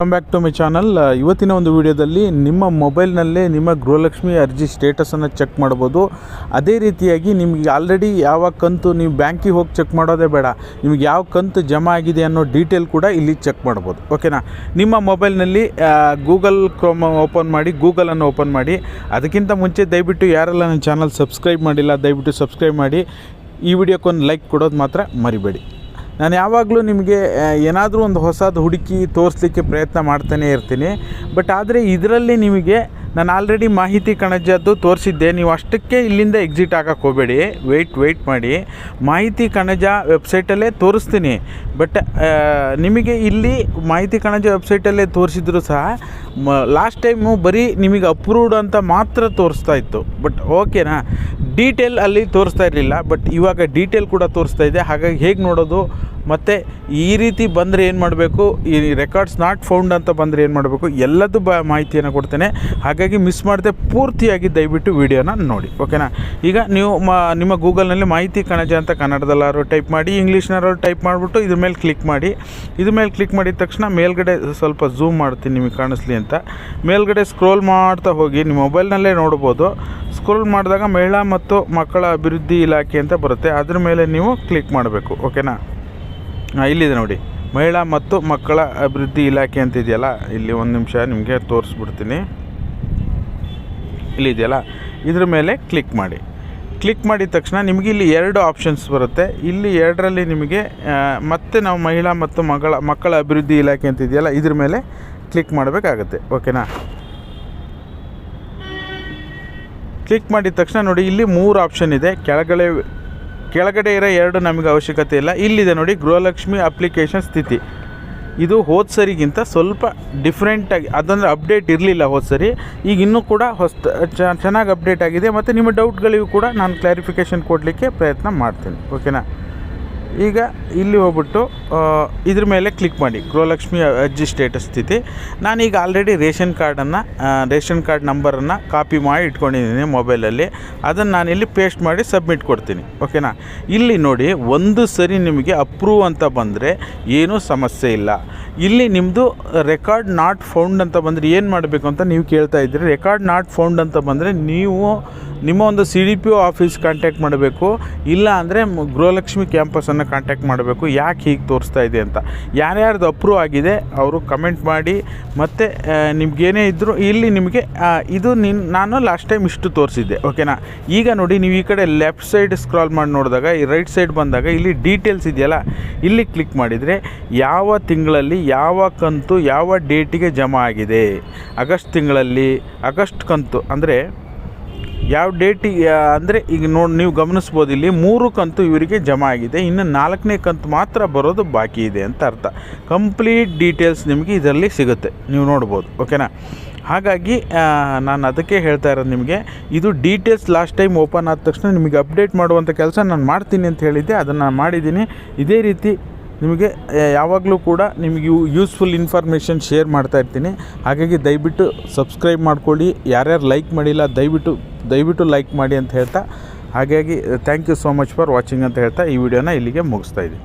Welcome back to my channel ಇವತ್ತಿನ ಒಂದು ವಿಡಿಯೋದಲ್ಲಿ ನಿಮ್ಮ ಮೊಬೈಲ್ನಲ್ಲೇ ನಿಮ್ಮ ಗೃಹಲಕ್ಷ್ಮಿ ಅರ್ಜಿ ಸ್ಟೇಟಸನ್ನು ಚೆಕ್ ಮಾಡ್ಬೋದು. ಅದೇ ರೀತಿಯಾಗಿ ನಿಮಗೆ ಆಲ್ರೆಡಿ ಯಾವ ಕಂತು ನೀವು ಬ್ಯಾಂಕಿಗೆ ಹೋಗಿ ಚೆಕ್ ಮಾಡೋದೇ ಬೇಡ. ನಿಮಗೆ ಯಾವ ಕಂತು ಜಮಾ ಆಗಿದೆ ಅನ್ನೋ ಡೀಟೇಲ್ ಕೂಡ ಇಲ್ಲಿ ಚೆಕ್ ಮಾಡ್ಬೋದು. ಓಕೆನಾ ನಿಮ್ಮ ಮೊಬೈಲ್ನಲ್ಲಿ ಗೂಗಲ್ ಕ್ರೋಮ್ ಓಪನ್ ಮಾಡಿ ಗೂಗಲನ್ನು ಓಪನ್ ಮಾಡಿ. ಅದಕ್ಕಿಂತ ಮುಂಚೆ ದಯವಿಟ್ಟು ಯಾರೆಲ್ಲ ನನ್ನ ಚಾನಲ್ ಸಬ್ಸ್ಕ್ರೈಬ್ ಮಾಡಿಲ್ಲ, ದಯವಿಟ್ಟು ಸಬ್ಸ್ಕ್ರೈಬ್ ಮಾಡಿ. ಈ ವಿಡಿಯೋಕ್ಕೊಂದು ಲೈಕ್ ಕೊಡೋದು ಮಾತ್ರ ಮರಿಬೇಡಿ. ನಾನು ಯಾವಾಗಲೂ ನಿಮಗೆ ಏನಾದರೂ ಒಂದು ಹೊಸದು ಹುಡುಕಿ ತೋರಿಸ್ಲಿಕ್ಕೆ ಪ್ರಯತ್ನ ಮಾಡ್ತಾನೇ ಇರ್ತೀನಿ. ಬಟ್ ಆದರೆ ಇದರಲ್ಲಿ ನಿಮಗೆ ನಾನು ಆಲ್ರೆಡಿ ಮಾಹಿತಿ ಕಣಜದ್ದು ತೋರಿಸಿದ್ದೆ. ನೀವು ಅಷ್ಟಕ್ಕೆ ಇಲ್ಲಿಂದ ಎಕ್ಸಿಟ್ ಆಗಕ್ಕೆ ಹೋಗಬೇಡಿ. ವೆಯ್ಟ್ ವೆಯ್ಟ್ ಮಾಡಿ. ಮಾಹಿತಿ ಕಣಜ ವೆಬ್ಸೈಟಲ್ಲೇ ತೋರಿಸ್ತೀನಿ. ಬಟ್ ನಿಮಗೆ ಇಲ್ಲಿ ಮಾಹಿತಿ ಕಣಜ ವೆಬ್ಸೈಟಲ್ಲೇ ತೋರಿಸಿದ್ರು ಸಹ ಲಾಸ್ಟ್ ಟೈಮು ಬರೀ ನಿಮಗೆ ಅಪ್ರೂವ್ಡ್ ಅಂತ ಮಾತ್ರ ತೋರಿಸ್ತಾ ಇತ್ತು. ಬಟ್ ಓಕೆನಾ ಡೀಟೇಲ್ ಅಲ್ಲಿ ತೋರಿಸ್ತಾ ಇರಲಿಲ್ಲ. ಬಟ್ ಇವಾಗ ಡೀಟೇಲ್ ಕೂಡ ತೋರಿಸ್ತಾ ಇದೆ. ಹಾಗಾಗಿ ಹೇಗೆ ನೋಡೋದು ಮತ್ತು ಈ ರೀತಿ ಬಂದರೆ ಏನು ಮಾಡಬೇಕು? ಈ ರೆಕಾರ್ಡ್ಸ್ ನಾಟ್ ಫೌಂಡ್ ಅಂತ ಬಂದರೆ ಏನು ಮಾಡಬೇಕು? ಎಲ್ಲದೂ ಬ ಮಾಹಿತಿಯನ್ನು ಕೊಡ್ತೇನೆ. ಹಾಗಾಗಿ ಮಿಸ್ ಮಾಡದೆ ಪೂರ್ತಿಯಾಗಿ ದಯವಿಟ್ಟು ವಿಡಿಯೋನ ನೋಡಿ, ಓಕೆನಾ? ಈಗ ನೀವು ಮಾ, ನಿಮ್ಮ ಗೂಗಲ್ನಲ್ಲಿ ಮಾಹಿತಿ ಕಣಜ ಅಂತ ಕನ್ನಡದಲ್ಲಾರು ಟೈಪ್ ಮಾಡಿ ಇಂಗ್ಲೀಷ್ನಾರು ಟೈಪ್ ಮಾಡಿಬಿಟ್ಟು ಇದ್ರ ಮೇಲೆ ಕ್ಲಿಕ್ ಮಾಡಿ. ಇದ್ರ ಮೇಲೆ ಕ್ಲಿಕ್ ಮಾಡಿದ ತಕ್ಷಣ ಮೇಲ್ಗಡೆ ಸ್ವಲ್ಪ ಝೂಮ್ ಮಾಡ್ತೀನಿ ನಿಮಗೆ ಕಾಣಿಸ್ಲಿ ಅಂತ. ಮೇಲ್ಗಡೆ ಸ್ಕ್ರೋಲ್ ಮಾಡ್ತಾ ಹೋಗಿ, ನಿಮ್ಮ ಮೊಬೈಲ್ನಲ್ಲೇ ನೋಡ್ಬೋದು. ಸ್ಕ್ರೋಲ್ ಮಾಡಿದಾಗ ಮಹಿಳಾ ಮತ್ತು ಮಕ್ಕಳ ಅಭಿವೃದ್ಧಿ ಇಲಾಖೆ ಅಂತ ಬರುತ್ತೆ. ಅದ್ರ ಮೇಲೆ ನೀವು ಕ್ಲಿಕ್ ಮಾಡಬೇಕು, ಓಕೆನಾ? ಇಲ್ಲಿದೆ ನೋಡಿ. ಮಹಿಳಾ ಮತ್ತು ಮಕ್ಕಳ ಅಭಿವೃದ್ಧಿ ಇಲಾಖೆ ಅಂತ ಇದೆಯಲ್ಲ? ಇಲ್ಲಿ ಒಂದು ನಿಮಿಷ ನಿಮಗೆ ತೋರಿಸ್ಬಿಡ್ತೀನಿ. ಇಲ್ಲಿದೆಯಲ್ಲ ಇದ್ರ ಮೇಲೆ ಕ್ಲಿಕ್ ಮಾಡಿ. ಕ್ಲಿಕ್ ಮಾಡಿದ ತಕ್ಷಣ ನಿಮಗೆ ಇಲ್ಲಿ ಎರಡು ಆಪ್ಷನ್ಸ್ ಬರುತ್ತೆ. ಇಲ್ಲಿ ಎರಡರಲ್ಲಿ ನಿಮಗೆ ಮತ್ತೆ ನಾವು ಮಹಿಳಾ ಮತ್ತು ಮಗಳ, ಮಕ್ಕಳ ಅಭಿವೃದ್ಧಿ ಇಲಾಖೆ ಅಂತ ಇದೆಯಲ್ಲ, ಇದ್ರ ಮೇಲೆ ಕ್ಲಿಕ್ ಮಾಡಬೇಕಾಗತ್ತೆ. ಓಕೆನಾ ಕ್ಲಿಕ್ ಮಾಡಿದ ತಕ್ಷಣ ನೋಡಿ, ಇಲ್ಲಿ ಮೂರು ಆಪ್ಷನ್ ಇದೆ. ಕೆಳಗಡೆ ಕೆಳಗಡೆ ಇರೋ ಎರಡು ನಮಗೆ ಅವಶ್ಯಕತೆ ಇಲ್ಲ. ಇಲ್ಲಿದೆ ನೋಡಿ, ಗೃಹಲಕ್ಷ್ಮಿ ಅಪ್ಲಿಕೇಶನ್ ಸ್ಥಿತಿ. ಇದು ಹೋದ ಸರಿಗಿಂತ ಸ್ವಲ್ಪ ಡಿಫ್ರೆಂಟಾಗಿ ಅದಂದರೆ ಅಪ್ಡೇಟ್ ಇರಲಿಲ್ಲ ಹೋದ ಸರಿ. ಈಗ ಇನ್ನೂ ಕೂಡ ಹೊಸ ಚೆನ್ನಾಗಿ ಅಪ್ಡೇಟ್ ಆಗಿದೆ. ಮತ್ತು ನಿಮ್ಮ ಡೌಟ್ಗಳಿಗೂ ಕೂಡ ನಾನು ಕ್ಲಾರಿಫಿಕೇಷನ್ ಕೊಡಲಿಕ್ಕೆ ಪ್ರಯತ್ನ ಮಾಡ್ತೀನಿ. ಓಕೆನಾ ಈಗ ಇಲ್ಲಿ ಹೋಗ್ಬಿಟ್ಟು ಇದ್ರ ಮೇಲೆ ಕ್ಲಿಕ್ ಮಾಡಿ. ಗೃಹಲಕ್ಷ್ಮಿ ಅರ್ಜಿ ಸ್ಟೇಟಸ್ ಸ್ಥಿತಿ. ನಾನೀಗ ಆಲ್ರೆಡಿ ರೇಷನ್ ಕಾರ್ಡನ್ನು ರೇಷನ್ ಕಾರ್ಡ್ ನಂಬರನ್ನು ಕಾಪಿ ಮಾಡಿ ಇಟ್ಕೊಂಡಿದ್ದೀನಿ ಮೊಬೈಲಲ್ಲಿ ಅದನ್ನು ಇಲ್ಲಿ ಪೇಸ್ಟ್ ಮಾಡಿ ಸಬ್ಮಿಟ್ ಕೊಡ್ತೀನಿ. ಓಕೆನಾ ಇಲ್ಲಿ ನೋಡಿ, ಒಂದು ಸರಿ ನಿಮಗೆ ಅಪ್ರೂವ್ ಅಂತ ಬಂದರೆ ಏನೂ ಸಮಸ್ಯೆ ಇಲ್ಲ. ಇಲ್ಲಿ ನಿಮ್ಮದು ರೆಕಾರ್ಡ್ ನಾಟ್ ಫೌಂಡ್ ಅಂತ ಬಂದರೆ ಏನು ಮಾಡಬೇಕು ಅಂತ ನೀವು ಕೇಳ್ತಾ ಇದ್ದೀರಿ. ರೆಕಾರ್ಡ್ ನಾಟ್ ಫೌಂಡ್ ಅಂತ ಬಂದರೆ ನೀವು ನಿಮ್ಮ ಒಂದು C D P O office contact ಮಾಡಬೇಕು. ಇಲ್ಲ ಅಂದರೆ ಗೃಹಲಕ್ಷ್ಮಿ ಕ್ಯಾಂಪಸನ್ನು ಕಾಂಟ್ಯಾಕ್ಟ್ ಮಾಡಬೇಕು. ಯಾಕೆ ಹೀಗೆ ತೋರಿಸ್ತಾ ಇದೆ ಅಂತ. ಯಾರ್ಯಾರ್ದು ಅಪ್ರೂವ್ ಆಗಿದೆ ಅವರು ಕಮೆಂಟ್ ಮಾಡಿ. ಮತ್ತು ನಿಮ್ಗೇನೇ ಇದ್ದರೂ ಇಲ್ಲಿ ನಿಮಗೆ ಇದು ನಿನ್, ನಾನು ಲಾಸ್ಟ್ ಟೈಮ್ ಇಷ್ಟು ತೋರಿಸಿದ್ದೆ. ಓಕೆನಾ ಈಗ ನೋಡಿ ನೀವು ಈ ಕಡೆ ಲೆಫ್ಟ್ ಸೈಡ್ ಸ್ಕ್ರಾಲ್ ಮಾಡಿ ನೋಡಿದಾಗ, ಈ ರೈಟ್ ಸೈಡ್ ಬಂದಾಗ ಇಲ್ಲಿ ಡೀಟೇಲ್ಸ್ ಇದೆಯಲ್ಲ? ಇಲ್ಲಿ ಕ್ಲಿಕ್ ಮಾಡಿದರೆ ಯಾವ ತಿಂಗಳಲ್ಲಿ ಯಾವ ಕಂತು ಯಾವ ಡೇಟಿಗೆ ಜಮಾ ಆಗಿದೆ? ಆಗಸ್ಟ್ ತಿಂಗಳಲ್ಲಿ, ಆಗಸ್ಟ್ ಕಂತು ಅಂದರೆ ಯಾವ ಡೇಟಿಗೆ ಅಂದರೆ ಈಗ ನೋಡಿ, ನೀವು ಗಮನಿಸ್ಬೋದು ಇಲ್ಲಿ ಮೂರು ಕಂತು ಇವರಿಗೆ ಜಮಾ ಆಗಿದೆ, ಇನ್ನು ನಾಲ್ಕನೇ ಕಂತು ಮಾತ್ರ ಬರೋದು ಬಾಕಿ ಇದೆ ಅಂತ ಅರ್ಥ. ಕಂಪ್ಲೀಟ್ ಡೀಟೇಲ್ಸ್ ನಿಮಗೆ ಇದರಲ್ಲಿ ಸಿಗುತ್ತೆ, ನೀವು ನೋಡ್ಬೋದು, ಓಕೆನಾ? ಹಾಗಾಗಿ ನಾನು ಅದಕ್ಕೆ ಹೇಳ್ತಾ ಇರೋದು ನಿಮಗೆ, ಇದು ಡೀಟೇಲ್ಸ್ ಲಾಸ್ಟ್ ಟೈಮ್ ಓಪನ್ ಆದ ತಕ್ಷಣ ನಿಮಗೆ ಅಪ್ಡೇಟ್ ಮಾಡುವಂಥ ಕೆಲಸ ನಾನು ಮಾಡ್ತೀನಿ ಅಂತ ಹೇಳಿದ್ದೆ, ಅದನ್ನು ನಾನು ಮಾಡಿದ್ದೀನಿ. ಇದೇ ರೀತಿ ನಿಮಗೆ ಯಾವಾಗಲೂ ಕೂಡ ನಿಮಗೆ ಯೂಸ್ಫುಲ್ ಇನ್ಫಾರ್ಮೇಷನ್ ಶೇರ್ ಮಾಡ್ತಾ ಇರ್ತೀನಿ. ಹಾಗಾಗಿ ದಯವಿಟ್ಟು ಸಬ್ಸ್ಕ್ರೈಬ್ ಮಾಡ್ಕೊಳ್ಳಿ. ಯಾರ್ಯಾರು ಲೈಕ್ ಮಾಡಿಲ್ಲ, ದಯವಿಟ್ಟು ದಯವಿಟ್ಟು ಲೈಕ್ ಮಾಡಿ ಅಂತ ಹೇಳ್ತಾ. ಹಾಗಾಗಿ thank you so much for watching ಅಂತ ಹೇಳ್ತಾ ಈ ವಿಡಿಯೋನ ಇಲ್ಲಿಗೆ ಮುಗಿಸ್ತಾ ಇದ್ದೀನಿ.